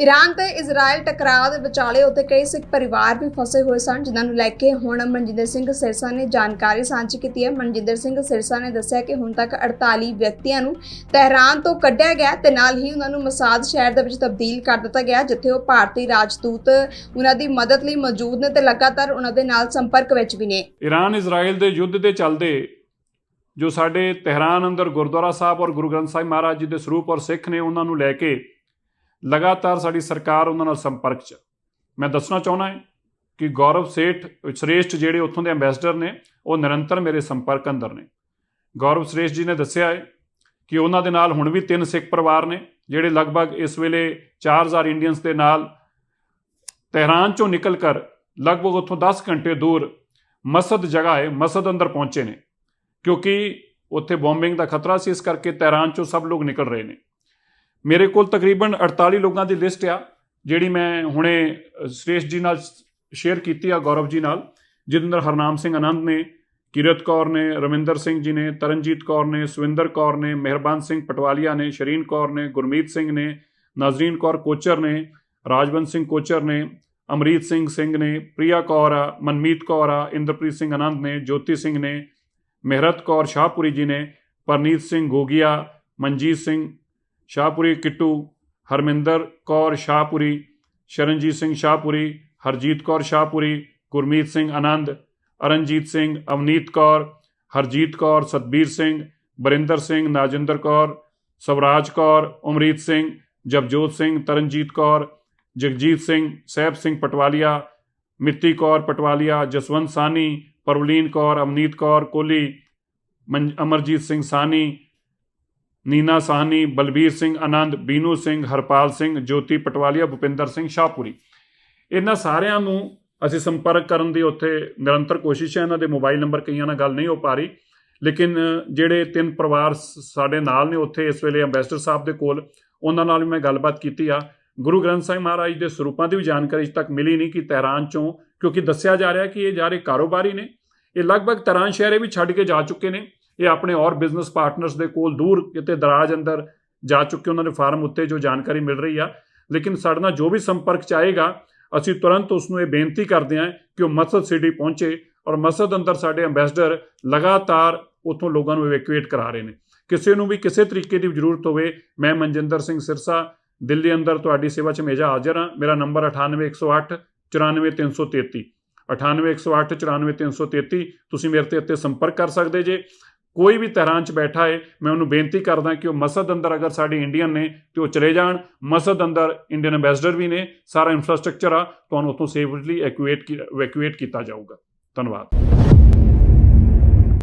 Iran ਤੇ Israel ਟਕਰਾਅ ਦੇ ਵਿਚਾਲੇ ਉੱਤੇ ਕਈ ਸਿੱਖ ਪਰਿਵਾਰ ਵੀ ਫਸੇ ਹੋਏ ਸਨ, ਜਿਨ੍ਹਾਂ ਨੂੰ ਲੈ ਕੇ ਹੁਣ ਮਨਜਿੰਦਰ ਸਿੰਘ ਸਿਰਸਾ ਨੇ ਜਾਣਕਾਰੀ ਸਾਂਝੀ ਕੀਤੀ ਹੈ। ਮਨਜਿੰਦਰ ਸਿੰਘ ਸਿਰਸਾ ਨੇ ਦੱਸਿਆ ਕਿ ਹੁਣ ਤੱਕ 48 ਵਿਅਕਤੀਆਂ ਨੂੰ ਤਹਿਰਾਨ ਤੋਂ ਕੱਢਿਆ ਗਿਆ ਤੇ ਨਾਲ ਹੀ ਉਹਨਾਂ ਨੂੰ ਮਸਾਦ ਸ਼ਹਿਰ ਦੇ ਵਿੱਚ ਤਬਦੀਲ ਕਰ ਦਿੱਤਾ ਗਿਆ, ਜਿੱਥੇ ਉਹ ਭਾਰਤੀ ਰਾਜਦੂਤ, ਉਹਨਾਂ ਦੀ ਮਦਦ ਲਈ ਮੌਜੂਦ ਨੇ ਤੇ ਲਗਾਤਾਰ ਉਹਨਾਂ ਦੇ ਨਾਲ ਸੰਪਰਕ ਵਿੱਚ ਵੀ ਨੇ। ਈਰਾਨ ਇਜ਼ਰਾਈਲ ਦੇ ਯੁੱਧ ਦੇ ਚੱਲਦੇ ਜੋ ਸਾਡੇ ਤਹਿਰਾਨ ਅੰਦਰ ਗੁਰਦੁਆਰਾ ਸਾਹਿਬ ਔਰ ਗੁਰੂ ਗ੍ਰੰਥ ਸਾਹਿਬ ਮਹਾਰਾਜ ਜੀ ਦੇ ਸਰੂਪ ਔਰ ਸਿੱਖ ਨੇ ਉਹਨਾਂ ਨੂੰ ਲੈ ਕੇ ਲਗਾਤਾਰ ਸਾਡੀ ਸਰਕਾਰ ਉਹਨਾਂ ਨਾਲ ਸੰਪਰਕ 'ਚ ਮੈਂ ਦੱਸਣਾ ਚਾਹੁੰਦਾ ਹਾਂ ਕਿ ਗੌਰਵ ਸੇਠ ਸ੍ਰੇਸ਼ਟ ਜਿਹੜੇ ਉੱਥੋਂ ਦੇ ਐਮਬੈਸਡਰ ਨੇ, ਉਹ ਨਿਰੰਤਰ ਮੇਰੇ ਸੰਪਰਕ ਅੰਦਰ ਨੇ। ਗੌਰਵ ਸ੍ਰੇਸ਼ਟ ਜੀ ਨੇ ਦੱਸਿਆ ਹੈ ਕਿ ਉਹਨਾਂ ਦੇ ਨਾਲ ਹੁਣ ਵੀ ਤਿੰਨ ਸਿੱਖ ਪਰਿਵਾਰ ਨੇ, ਜਿਹੜੇ ਲਗਭਗ ਇਸ ਵੇਲੇ 4000 ਇੰਡੀਅਨਸ ਦੇ ਨਾਲ ਤਹਿਰਾਨ ਚੋਂ ਨਿਕਲ ਕਰ ਲਗਭਗ ਉੱਥੋਂ 10 ਘੰਟੇ ਦੂਰ ਮਸਦ ਜਗ੍ਹਾ ਹੈ ਮਸਦ ਅੰਦਰ ਪਹੁੰਚੇ ਨੇ। ਕਿਉਂਕਿ ਉੱਥੇ ਬੰਬਿੰਗ ਦਾ ਖਤਰਾ ਸੀ, ਇਸ ਕਰਕੇ ਤਹਿਰਾਨ ਚੋਂ ਸਭ ਲੋਕ ਨਿਕਲ ਰਹੇ ਨੇ। ਮੇਰੇ ਕੋਲ ਤਕਰੀਬਨ 48 ਲੋਕਾਂ ਦੀ ਲਿਸਟ ਆ ਜਿਹੜੀ ਮੈਂ ਹੁਣੇ ਅ, ਜੀ ਨਾਲ ਸ਼ੇਅਰ ਕੀਤੀ ਆ ਗੌਰਵ ਜੀ ਨਾਲ ਜਿਹਦੇ ਅੰਦਰ ਹਰਨਾਮ ਸਿੰਘ ਆਨੰਦ ਨੇ ਕਿਰਤ ਕੌਰ ਨੇ ਰਵਿੰਦਰ ਸਿੰਘ ਜੀ ਨੇ ਤਰਨਜੀਤ ਕੌਰ ਨੇ ਸੁਵਿੰਦਰ ਕੌਰ ਨੇ ਮਿਹਰਬਾਨ ਸਿੰਘ ਪਟਵਾਲੀਆ ਨੇ ਸ਼ਰੀਨ ਕੌਰ ਨੇ ਗੁਰਮੀਤ ਸਿੰਘ ਨੇ ਨਾਜ਼ਰੀਨ ਕੌਰ ਕੋਚਰ ਨੇ ਰਾਜਵੰਤ ਸਿੰਘ ਕੋਚਰ ਨੇ ਅਮਰੀਤ ਸਿੰਘ ਸਿੰਘ ਨੇ ਪ੍ਰਿਆ ਕੌਰ ਆ ਮਨਮੀਤ ਕੌਰ ਆ ਇੰਦਰਪ੍ਰੀਤ ਸਿੰਘ ਆਨੰਦ ਨੇ ਜੋਤੀ ਸਿੰਘ ਨੇ ਮਹਿਰਤ ਕੌਰ ਸ਼ਾਹਪੁਰੀ ਜੀ ਨੇ ਪਰਨੀਤ ਸਿੰਘ ਗੋਗੀਆ ਮਨਜੀਤ ਸਿੰਘ ਸ਼ਾਹਪੁਰੀ ਕਿੱਟੂ ਹਰਮਿੰਦਰ ਕੌਰ ਸ਼ਾਹਪੁਰੀ ਸ਼ਰਨਜੀਤ ਸਿੰਘ ਸ਼ਾਹਪੁਰੀ ਹਰਜੀਤ ਕੌਰ ਸ਼ਾਹਪੁਰੀ ਗੁਰਮੀਤ ਸਿੰਘ ਆਨੰਦ ਅਰਨਜੀਤ ਸਿੰਘ ਅਵਨੀਤ ਕੌਰ ਹਰਜੀਤ ਕੌਰ ਸਤਬੀਰ ਸਿੰਘ ਬਰਿੰਦਰ ਸਿੰਘ ਨਾਜਿੰਦਰ ਕੌਰ ਸਵਰਾਜ ਕੌਰ ਉਮਰੀਤ ਸਿੰਘ ਜਪਜੋਤ ਸਿੰਘ ਤਰਨਜੀਤ ਕੌਰ ਜਗਜੀਤ ਸਿੰਘ ਸਹਿਬ ਸਿੰਘ ਪਟਵਾਲੀਆ ਮਿੱਤੀ ਕੌਰ ਪਟਵਾਲੀਆ ਜਸਵੰਤ ਸਾਨੀ ਪਰਵਲੀਨ ਕੌਰ ਅਵਨੀਤ ਕੌਰ ਕੋਹਲੀ ਮਨ- ਅਮਰਜੀਤ ਸਿੰਘ ਸਾਨੀ ਨੀਨਾ ਸਾਹਨੀ, ਬਲਬੀਰ ਸਿੰਘ ਆਨੰਦ, ਬੀਨੂ ਸਿੰਘ, ਹਰਪਾਲ ਸਿੰਘ, ਜੋਤੀ ਪਟਵਾਲੀਆ, ਭੁਪਿੰਦਰ ਸਿੰਘ ਸ਼ਾਹਪੁਰੀ। ਇਹਨਾਂ ਸਾਰਿਆਂ ਨੂੰ ਅਸੀਂ ਸੰਪਰਕ ਕਰਨ ਦੀ ਉੱਥੇ ਨਿਰੰਤਰ ਕੋਸ਼ਿਸ਼ ਹੈ। ਇਹਨਾਂ ਦੇ ਮੋਬਾਈਲ ਨੰਬਰ ਕਈਆਂ ਨਾਲ ਗੱਲ ਨਹੀਂ ਹੋ ਪਾ ਰਹੀ। ਲੇਕਿਨ ਜਿਹੜੇ ਤਿੰਨ ਪਰਿਵਾਰ ਸ- ਸਾਡੇ ਨਾਲ ਨੇ ਉੱਥੇ ਇਸ ਵੇਲੇ ਅੰਬੈਸਡਰ ਸਾਹਿਬ ਦੇ ਕੋਲ, ਉਹਨਾਂ ਨਾਲ ਵੀ ਮੈਂ ਗੱਲਬਾਤ ਕੀਤੀ ਆ। ਗੁਰੂ ਗ੍ਰੰਥ ਸਾਹਿਬ ਮਹਾਰਾਜ ਦੇ ਸਰੂਪਾਂ ਦੀ ਵੀ ਜਾਣਕਾਰੀ ਅਜੇ ਤੱਕ ਮਿਲੀ ਨਹੀਂ ਕਿ ਤਹਿਰਾਨ ਚੋਂ, ਕਿਉਂਕਿ ਦੱਸਿਆ ਜਾ ਰਿਹਾ ਕਿ ਇਹ ਜਾ ਰਹੇ ਕਾਰੋਬਾਰੀ ਨੇ। ਇਹ ਲਗਭਗ ਤਹਿਰਾਨ ਸ਼ਹਿਰੇ ਵੀ ਛੱਡ ਕੇ ਜਾ ਚੁੱਕੇ ਨੇ। ਇਹ ਆਪਣੇ ਔਰ ਬਿਜ਼ਨਸ ਪਾਰਟਨਰਸ ਦੇ ਕੋਲ ਦੂਰ ਕਿਤੇ ਦਰਾਜ ਅੰਦਰ ਜਾ ਚੁੱਕੇ ਉਹਨਾਂ ਦੇ ਫਾਰਮ ਉੱਤੇ ਜੋ ਜਾਣਕਾਰੀ ਮਿਲ ਰਹੀ ਆ। ਲੇਕਿਨ ਸਾਡੇ ਨਾਲ ਜੋ ਵੀ ਸੰਪਰਕ ਚਾਹੇਗਾ ਅਸੀਂ ਤੁਰੰਤ ਉਸ ਨੂੰ ਇਹ ਬੇਨਤੀ ਕਰਦੇ ਹਾਂ ਕਿ ਉਹ ਮਸਜਿਦ ਸਿਟੀ ਪਹੁੰਚੇ ਔਰ ਮਸਜਿਦ ਅੰਦਰ ਸਾਡੇ ਐਮਬੈਸਡਰ ਲਗਾਤਾਰ ਉੱਥੋਂ ਲੋਕਾਂ ਨੂੰ ਇਵੈਕੂਏਟ ਕਰਾ ਰਹੇ ਨੇ। ਕਿਸੇ ਨੂੰ ਵੀ ਕਿਸੇ ਤਰੀਕੇ ਦੀ ਜ਼ਰੂਰਤ ਹੋਵੇ, ਮੈਂ ਮਨਜਿੰਦਰ ਸਿੰਘ ਸਿਰਸਾ, ਦਿੱਲੀ ਅੰਦਰ ਤੁਹਾਡੀ ਸੇਵਾ 'ਚ ਹਮੇਸ਼ਾ ਹਾਜ਼ਰ ਹਾਂ। ਮੇਰਾ ਨੰਬਰ 98108 94333 98108 94333 ਤੁਸੀਂ ਮੇਰੇ ਤੇ ਉੱਤੇ ਸੰਪਰਕ ਕਰ ਸਕਦੇ ਜੇ। ਕੋਈ ਵੀ ਤਹਿਰਾਨ 'ਚ ਬੈਠਾ ਹੈ ਮੈਂ ਉਹਨੂੰ ਬੇਨਤੀ ਕਰਦਾ ਕਿ ਉਹ ਮਸਜਿਦ ਅੰਦਰ ਅਗਰ ਸਾਡੇ ਇੰਡੀਅਨ ਨੇ ਤੇ ਉਹ ਚਲੇ ਜਾਣ, ਮਸਜਿਦ ਅੰਦਰ ਇੰਡੀਅਨ ਐਮਬੈਸਡਰ ਵੀ ਨੇ, ਸਾਰਾ ਇਨਫਰਾਸਟ੍ਰਕਚਰ ਆ, ਤੁਹਾਨੂੰ ਉੱਥੋਂ ਸੇਫਲੀ ਐਕੂਏਟ ਐਕੂਏਟ ਕੀਤਾ ਜਾਊਗਾ। ਧੰਨਵਾਦ।